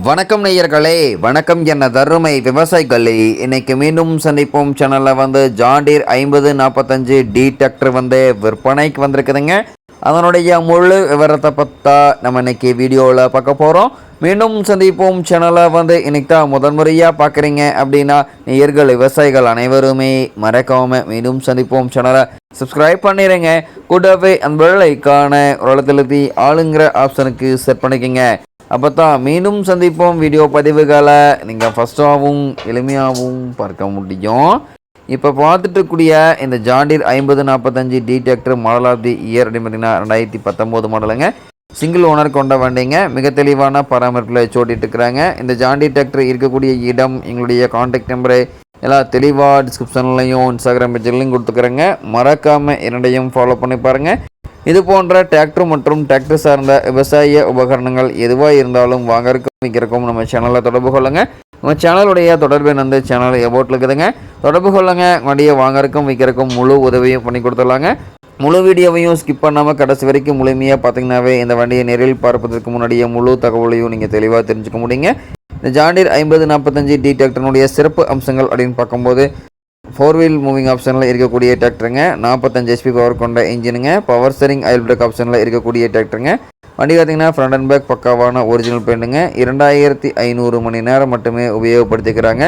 வணக்கம் நேயர்களே வணக்கம் என்ன தருமை விவசாயிகளே. இன்னைக்கு மீண்டும் சந்திப்போம். சேனலில் வந்து ஜாண்டீர் ஐம்பது நாற்பத்தஞ்சு டி டிராக்டர் வந்து விற்பனைக்கு வந்திருக்குதுங்க. அதனுடைய முழு விவரத்தை பற்றா நம்ம இன்னைக்கு வீடியோவில் பார்க்க போகிறோம் மீண்டும் சந்திப்போம். சேனலை வந்து இன்னைக்கு தான் முதன்முறையாக பார்க்குறீங்க அப்படின்னா நேயர்கள் விவசாயிகள் அனைவருமே மறக்காமல் மீண்டும் சந்திப்போம். சேனலை சப்ஸ்கிரைப் பண்ணிடுங்க கூடவே அந்த வெள்ளைக்கான உலகத்தில் ஆளுங்கிற ஆப்ஷனுக்கு செட் பண்ணிக்கோங்க. அப்போ தான் மீண்டும் சந்திப்போம் வீடியோ பதிவுகளை. நீங்கள் ஃபஸ்ட்டாகவும் எளிமையாகவும் பார்க்க முடியும். இப்போ பார்த்துட்டுக்கூடிய இந்த ஜாண்டிர் ஐம்பது நாற்பத்தஞ்சு D tractor model of the year அப்படின்னு பார்த்தீங்கன்னா ரெண்டாயிரத்தி பத்தொம்போது மாடலுங்க சிங்கிள் ஓனர் கொண்ட வண்டிங்க. மிக தெளிவான பராமரிப்பில் சோட்டிட்டு இருக்கிறாங்க. இந்த ஜாண்டி டிராக்டர் இருக்கக்கூடிய இடம் எங்களுடைய காண்டாக்ட் நம்பரு எல்லாம் தெளிவாக டிஸ்கிரிப்ஷன்லையும் இன்ஸ்டாகிராம் பேஜ்லையும் கொடுத்துக்கிறேங்க. மறக்காமல் என்னடையும் ஃபாலோ பண்ணி பாருங்கள் இது போன்ற டிராக்டர் மற்றும் டிராக்டர் சார்ந்த விவசாய உபகரணங்கள் எதுவாக இருந்தாலும் வாங்கறதுக்கும் விற்கிறக்கும் நம்ம சேனலில் தொடர்பு கொள்ளுங்க. நம்ம சேனலுடைய தொடர்பு வந்து சேனல் எபோட்டில் இருக்குதுங்க. தொடர்பு கொள்ளுங்க. வண்டியை வாங்கறதுக்கும் விற்கிறக்கும் முழு உதவியும் பண்ணி கொடுத்துடலாங்க. முழு வீடியோவையும் ஸ்கிப் பண்ணாமல் கடைசி வரைக்கும் முழுமையாக பார்த்தீங்கன்னாவே இந்த வண்டியை நேரில் பார்ப்பதற்கு முன்னாடியே முழு தகவலையும் நீங்கள் தெளிவாக தெரிஞ்சுக்க முடியுங்க. இந்த ஜாண்டீர் ஐம்பது நாற்பத்தஞ்சு டி டிராக்டர்னுடைய சிறப்பு அம்சங்கள் அப்படின்னு பார்க்கும்போது ஃபோர் வீல் மூவிங் ஆப்ஷனில் இருக்கக்கூடிய டிராக்டருங்க நாற்பத்தஞ்சு ஹெச்பி பவர் கொண்ட இன்ஜினுங்க பவர் ஸ்டரிங் ஆயில் பிரேக் ஆப்ஷனில் இருக்கக்கூடிய டிராக்டருங்க வண்டி பார்த்தீங்கன்னா ஃப்ரண்ட் அண்ட் பேக் பக்காவான ஒரிஜினல் பெயிண்ட்டுங்க இரண்டாயிரத்தி ஐநூறு மணி நேரம் மட்டுமே உபயோகப்படுத்திக்கிறாங்க.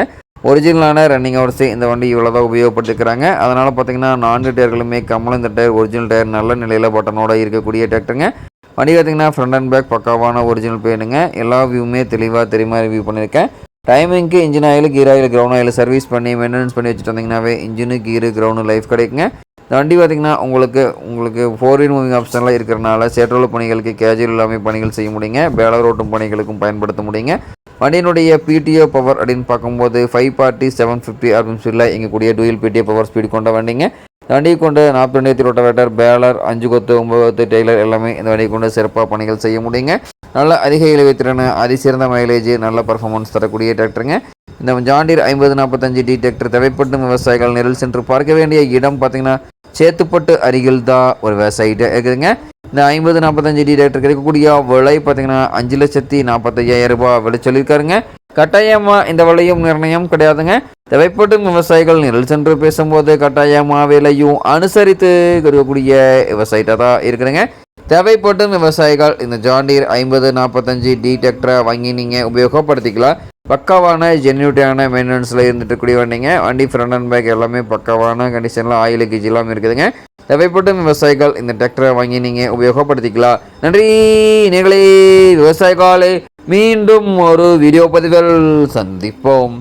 ஒரிஜினலான ரன்னிங் ஹவர்ஸ் இந்த வண்டி இவ்வளோ தான் உபயோகப்படுத்திக்கிறாங்க. அதனால் பார்த்தீங்கன்னா நான்கு டயர்களுமே கம்மலும் இந்த டயர் ஒரிஜினல் டயர் நல்ல நிலையில் பட்டனோட இருக்கக்கூடிய டிராக்டருங்க வண்டி பார்த்தீங்கன்னா ஃப்ரண்ட் அண்ட் பேக் பக்காவான ஒரிஜினல் பெயிண்ட்டுங்க எல்லா வியூமே தெளிவாக தெரியுமா ரிவ்யூ பண்ணியிருக்கேன் டைமிங்க்கு engine oil gear oil ground oil service பண்ணி மெயின்டெனன்ஸ் பண்ணி வச்சுட்டு வந்தீங்கன்னாவே இன்ஜினு கீரு கிரவுண்டு லைஃப் கிடைக்குங்க. இந்த வண்டி பார்த்திங்கன்னா உங்களுக்கு உங்களுக்கு ஃபோர் வீல் மூவிங் ஆப்ஷன்லாம் இருக்கிறனால சேற்றோல பணிகளுக்கு கேஜுவல் இல்லாமல் பணிகள் செய்ய முடியுங்க. பேலர் ஓட்டும் பணிகளுக்கும் பயன்படுத்த முடியுங்க. வண்டியினுடைய பிடிஓ பவர் அப்படின்னு பார்க்கும்போது ஃபைவ் பார்ட்டி செவன் ஃபிஃப்டி அப்படின்னு சொல்லி எங்கள் கூடிய டூயல் பிடிஓ பவர் ஸ்பீடு கொண்ட வண்டிங்க. இந்த வண்டியை கொண்டு நாற்பத்தி ரெண்டு ரோட்டவேட்டர் பேலர் அஞ்சு கொத்து ஒம்பது கொத்து டெய்லர் எல்லாமே இந்த வண்டியை கொண்டு சிறப்பாக பணிகள் செய்ய முடியுங்க. நல்ல அதிக இழுவைத்திறன் அதிசிறந்த மைலேஜ் நல்ல பர்ஃபார்மன்ஸ் தரக்கூடிய டிராக்டருங்க இந்த ஜாண்டீர் ஐம்பது நாற்பத்தஞ்சு டி டிராக்டர் தேவைப்படும் விவசாயிகள் நிரல் சென்று பார்க்க வேண்டிய இடம் பார்த்தீங்கன்னா சேத்துப்பட்டு அருகில் தான் ஒரு விவசாயிட்ட இருக்குதுங்க. இந்த ஐம்பது நாற்பத்தஞ்சு டி டிராக்டர் கிடைக்கக்கூடிய விலை பார்த்தீங்கன்னா அஞ்சு லட்சத்தி நாற்பத்தையாயிரம் ரூபாய் விலை சொல்லியிருக்காருங்க. கட்டாயமாக இந்த விலையும் நிர்ணயம் கிடையாதுங்க. தேவைப்படும் விவசாயிகள் நிரல் சென்று பேசும்போது கட்டாயமாக விலையும் அனுசரித்து கொடுக்கக்கூடிய விவசாயிட்டாக தான் இருக்குதுங்க. தேவைப்படும் விவசாயிகள் இந்த ஜாண்டீர் ஐம்பது நாற்பத்தஞ்சு டி டெக்டரை வாங்கி நீங்கள் உபயோகப்படுத்திக்கலாம். பக்காவான ஜென்யூட்டியான மெயின்டெனன்ஸில் இருந்துட்டு கூடிய வண்டிங்க. வண்டி ஃப்ரண்ட் அண்ட் பேக் எல்லாமே பக்காவான கண்டிஷனில் ஆயில் கிஜி எல்லாமே இருக்குதுங்க. தேவைப்படும் விவசாயிகள் இந்த டிராக்டரை வாங்கி நீங்கள் உபயோகப்படுத்திக்கலாம். நன்றி நீங்களே விவசாயிகளே மீண்டும் ஒரு வீடியோ பதிவில் சந்திப்போம்.